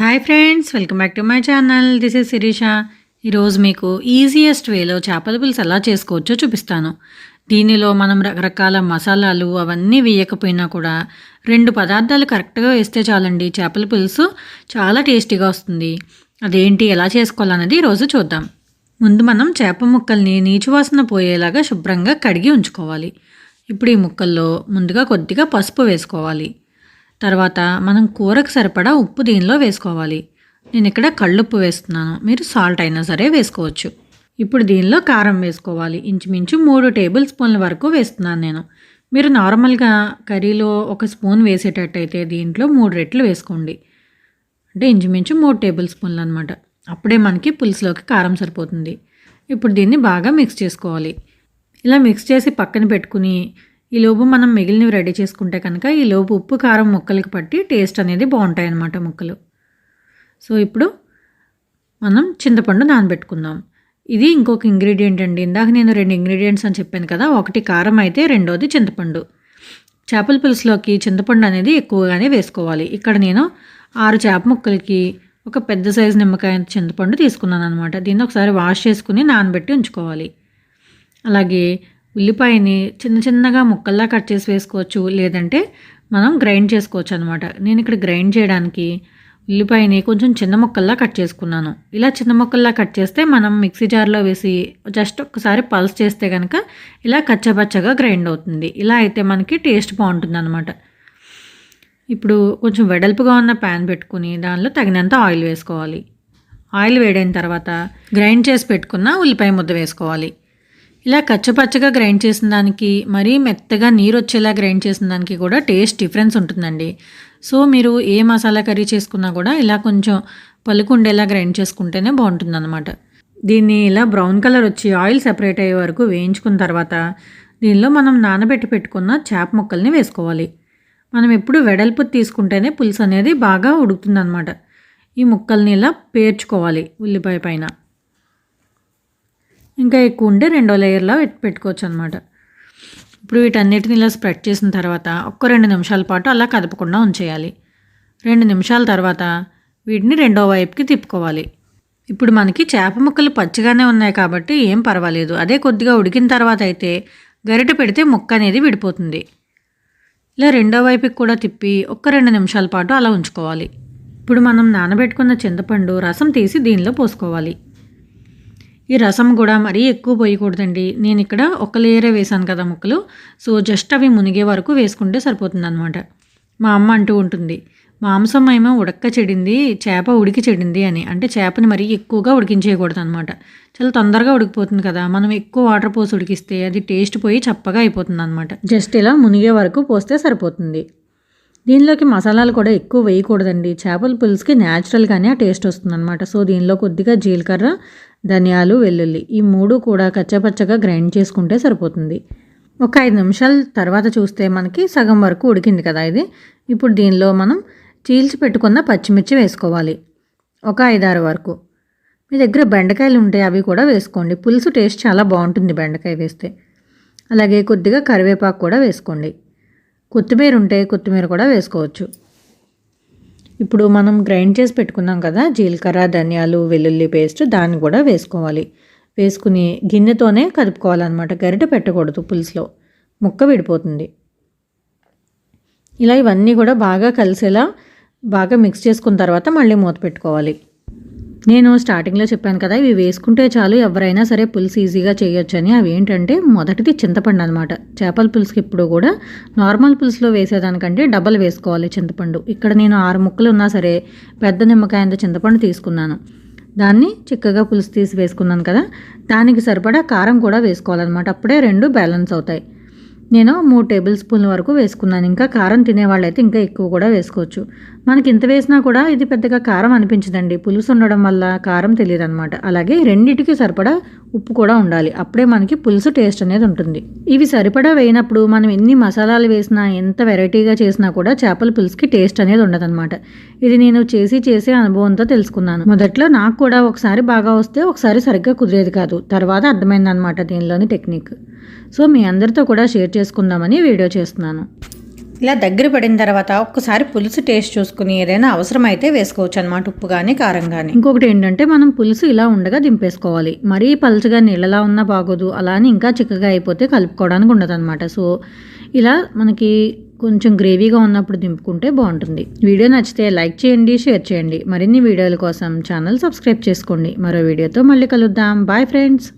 Hi friends welcome back to my channel this is Sirisha ఈరోజు మీకు easiest వేలో చేపల పులుసు ఎలా చేసుకోవచ్చో చూపిస్తాను. దీనిలో మనం రకరకాల మసాలాలు అవన్నీ వేయకపోయినా కూడా రెండు పదార్థాలు కరెక్ట్గా వేస్తే చాలండి చేపల పులుసు చాలా టేస్టీగా వస్తుంది. అదేంటి ఎలా చేసుకోవాలన్నది ఈరోజు చూద్దాం. ముందు మనం చేప ముక్కల్ని నీచువాసన పోయేలాగా శుభ్రంగా కడిగి ఉంచుకోవాలి. ఇప్పుడు ఈ ముక్కల్లో ముందుగా కొద్దిగా పసుపు వేసుకోవాలి. తర్వాత మనం కూరకు సరిపడా ఉప్పు దీనిలో వేసుకోవాలి. నేను ఇక్కడ కళ్ళుప్పు వేస్తున్నాను. మీరు సాల్ట్ అయినా సరే వేసుకోవచ్చు. ఇప్పుడు దీనిలో కారం వేసుకోవాలి. ఇంచుమించు మూడు టేబుల్ స్పూన్ల వరకు వేస్తున్నాను నేను. మీరు నార్మల్గా కర్రీలో ఒక స్పూన్ వేసేటట్టయితే దీంట్లో మూడు రెట్లు వేసుకోండి. అంటే ఇంచుమించు మూడు టేబుల్ స్పూన్లు అనమాట అప్పుడే మనకి పులుసులోకి కారం సరిపోతుంది. ఇప్పుడు దీన్ని బాగా మిక్స్ చేసుకోవాలి. ఇలా మిక్స్ చేసి పక్కన పెట్టుకుని ఈ లోపు మనం మిగిలినవి రెడీ చేసుకుంటే కనుక ఈ లోపు ఉప్పు కారం ముక్కలకి పట్టి టేస్ట్ అనేది బాగుంటాయి అన్నమాట ముక్కలు. సో ఇప్పుడు మనం చింతపండు నానబెట్టుకుందాం. ఇది ఇంకొక ఇంగ్రీడియంట్ అండి. ఇందాక నేను రెండు ఇంగ్రీడియంట్స్ అని చెప్పాను కదా ఒకటి కారం అయితే రెండోది చింతపండు. చేపల పులుసులోకి చింతపండు అనేది ఎక్కువగానే వేసుకోవాలి. ఇక్కడ నేను ఆరు చేప ముక్కలకి ఒక పెద్ద సైజు నిమ్మకాయ చింతపండు తీసుకున్నాను అనమాట దీన్ని ఒకసారి వాష్ చేసుకుని నానబెట్టి ఉంచుకోవాలి. అలాగే ఉల్లిపాయని చిన్న చిన్నగా ముక్కల్లా కట్ చేసి వేసుకోవచ్చు. లేదంటే మనం గ్రైండ్ చేసుకోవచ్చు అనమాట నేను ఇక్కడ గ్రైండ్ చేయడానికి ఉల్లిపాయని కొంచెం చిన్న ముక్కల్లా కట్ చేసుకున్నాను. ఇలా చిన్న ముక్కల్లా కట్ చేస్తే మనం మిక్సీ జార్లో వేసి జస్ట్ ఒకసారి పల్స్ చేస్తే కనుక ఇలా కచ్చపచ్చగా గ్రైండ్ అవుతుంది. ఇలా అయితే మనకి టేస్ట్ బాగుంటుంది అనమాట ఇప్పుడు కొంచెం వెడల్పుగా ఉన్న ప్యాన్ పెట్టుకుని దానిలో తగినంత ఆయిల్ వేసుకోవాలి. ఆయిల్ వేడైన తర్వాత గ్రైండ్ చేసి పెట్టుకున్న ఉల్లిపాయ ముద్ద వేసుకోవాలి. ఇలా కచ్చపచ్చగా గ్రైండ్ చేసిన దానికి మరీ మెత్తగా నీరు వచ్చేలా గ్రైండ్ చేసిన దానికి కూడా టేస్ట్ డిఫరెన్స్ ఉంటుందండి. సో మీరు ఏ మసాలా కర్రీ చేసుకున్నా కూడా ఇలా కొంచెం పలుకు ఉండేలా గ్రైండ్ చేసుకుంటేనే బాగుంటుందన్నమాట. దీన్ని ఇలా బ్రౌన్ కలర్ వచ్చి ఆయిల్ సెపరేట్ అయ్యే వరకు వేయించుకున్న తర్వాత దీనిలో మనం నానబెట్టి పెట్టుకున్న చేప ముక్కల్ని వేసుకోవాలి. మనం ఎప్పుడు వెడల్పు తీసుకుంటేనే పులుసు అనేది బాగా ఉడుకుతుందన్నమాట. ఈ ముక్కల్ని ఇలా పేర్చుకోవాలి ఉల్లిపాయ పైన. ఇంకా ఎక్కువ ఉంటే రెండో లేయర్లో పెట్టుకోవచ్చు అనమాట ఇప్పుడు వీటన్నిటిని ఇలా స్ప్రెడ్ చేసిన తర్వాత ఒక్క రెండు నిమిషాల పాటు అలా కదపకుండా ఉంచేయాలి. రెండు నిమిషాల తర్వాత వీటిని రెండో వైపుకి తిప్పుకోవాలి. ఇప్పుడు మనకి చేప ముక్కలు పచ్చిగానే ఉన్నాయి కాబట్టి ఏం పర్వాలేదు. అదే కొద్దిగా ఉడికిన తర్వాత అయితే గరిట పెడితే ముక్క అనేది విడిపోతుంది. ఇలా రెండో వైపుకి కూడా తిప్పి ఒక్క రెండు నిమిషాల పాటు అలా ఉంచుకోవాలి. ఇప్పుడు మనం నానబెట్టుకున్న చింతపండు రసం తీసి దీనిలో పోసుకోవాలి. ఈ రసం కూడా మరీ ఎక్కువ పోయకూడదండి. నేను ఇక్కడ ఒక లేయరే వేసాను కదా ముక్కలు. సో జస్ట్ అవి మునిగే వరకు వేసుకుంటే సరిపోతుంది అనమాట మా అమ్మ అంటూ ఉంటుంది మాంసం ఏమో ఉడక్క చెడింది చేప ఉడికి చెడింది అని. అంటే చేపని మరీ ఎక్కువగా ఉడికించేయకూడదు అనమాట చాలా తొందరగా ఉడికిపోతుంది కదా. మనం ఎక్కువ వాటర్ పోసి ఉడికిస్తే అది టేస్ట్ పోయి చప్పగా అయిపోతుంది అనమాట జస్ట్ ఇలా మునిగే వరకు పోస్తే సరిపోతుంది. దీనిలోకి మసాలాలు కూడా ఎక్కువ వేయకూడదండి. చేపల పులుసుకి న్యాచురల్గానే ఆ టేస్ట్ వస్తుందన్నమాట. సో దీనిలో కొద్దిగా జీలకర్ర ధనియాలు వెల్లుల్లి ఈ మూడు కూడా కచ్చపచ్చగా గ్రైండ్ చేసుకుంటే సరిపోతుంది. ఒక ఐదు నిమిషాల తర్వాత చూస్తే మనకి సగం వరకు ఉడికింది కదా ఇది. ఇప్పుడు దీనిలో మనం చీల్చి పెట్టుకున్న పచ్చిమిర్చి వేసుకోవాలి. ఒక ఐదారు వరకు. మీ దగ్గర బెండకాయలు ఉంటే అవి కూడా వేసుకోండి. పులుసు టేస్ట్ చాలా బాగుంటుంది బెండకాయ వేస్తే. అలాగే కొద్దిగా కరివేపాకు కూడా వేసుకోండి. కొత్తిమీర ఉంటే కొత్తిమీర కూడా వేసుకోవచ్చు. ఇప్పుడు మనం గ్రైండ్ చేసి పెట్టుకున్నాం కదా జీలకర్ర ధనియాలు వెల్లుల్లి పేస్ట్ దాన్ని కూడా వేసుకోవాలి. వేసుకుని గిన్నెతోనే కలుపుకోవాలన్నమాట. గరిట పెట్టకూడదు పులుసులో. ముక్క విడిపోతుంది. ఇలా ఇవన్నీ కూడా బాగా కలిసేలా బాగా మిక్స్ చేసుకున్న తర్వాత మళ్ళీ మూత పెట్టుకోవాలి. నేను స్టార్టింగ్లో చెప్పాను కదా ఇవి వేసుకుంటే చాలు ఎవరైనా సరే పులుసు ఈజీగా చేయొచ్చని. అవి ఏంటంటే మొదటిది చింతపండు అనమాట చేపల పులుసుకి ఇప్పుడు కూడా నార్మల్ పులుసులో వేసేదానికంటే డబల్ వేసుకోవాలి చింతపండు. ఇక్కడ నేను ఆరు ముక్కలు ఉన్నా సరే పెద్ద నిమ్మకాయంతో చింతపండు తీసుకున్నాను. దాన్ని చిక్కగా పులుసు తీసి వేసుకున్నాను కదా దానికి సరిపడా కారం కూడా వేసుకోవాలన్నమాట. అప్పుడే రెండు బ్యాలెన్స్ అవుతాయి. నేను మూడు టేబుల్ స్పూన్ల వరకు వేసుకున్నాను. ఇంకా కారం తినేవాళ్ళైతే ఇంకా ఎక్కువ కూడా వేసుకోవచ్చు. మనకి ఇంత వేసినా కూడా ఇది పెద్దగా కారం అనిపించదండి. పులుసు ఉండడం వల్ల కారం తెలియదు అనమాట అలాగే రెండింటికి సరిపడా ఉప్పు కూడా ఉండాలి. అప్పుడే మనకి పులుసు టేస్ట్ అనేది ఉంటుంది. ఇవి సరిపడా వేయినప్పుడు మనం ఎన్ని మసాలాలు వేసినా ఎంత వెరైటీగా చేసినా కూడా చేపల పులుసుకి టేస్ట్ అనేది ఉండదన్నమాట. ఇది నేను చేసి చేసే అనుభవంతో తెలుసుకున్నాను. మొదట్లో నాకు కూడా ఒకసారి బాగా వస్తే ఒకసారి సరిగ్గా కుదిరేది కాదు. తర్వాత అర్థమైందనమాట దీనిలోని టెక్నిక్. సో మీ అందరితో కూడా షేర్ చేసుకుందామని వీడియో చేస్తున్నాను. ఇలా దగ్గర పడిన తర్వాత ఒక్కసారి పులుసు టేస్ట్ చూసుకుని ఏదైనా అవసరమైతే వేసుకోవచ్చు అనమాట ఉప్పు కానీ కారం కానీ ఇంకొకటి ఏంటంటే మనం పులుసు ఇలా ఉండగా దింపేసుకోవాలి. మరీ పలుచగా నీళ్ళలా ఉన్నా బాగోదు అలా అని ఇంకా చిక్కగా అయిపోతే కలుపుకోవడానికి ఉండదు అనమాట సో ఇలా మనకి కొంచెం గ్రేవీగా ఉన్నప్పుడు దింపుకుంటే బాగుంటుంది. వీడియో నచ్చితే లైక్ చేయండి షేర్ చేయండి. మరిన్ని వీడియోల కోసం ఛానల్ సబ్స్క్రైబ్ చేసుకోండి. మరో వీడియోతో మళ్ళీ కలుద్దాం. Bye friends.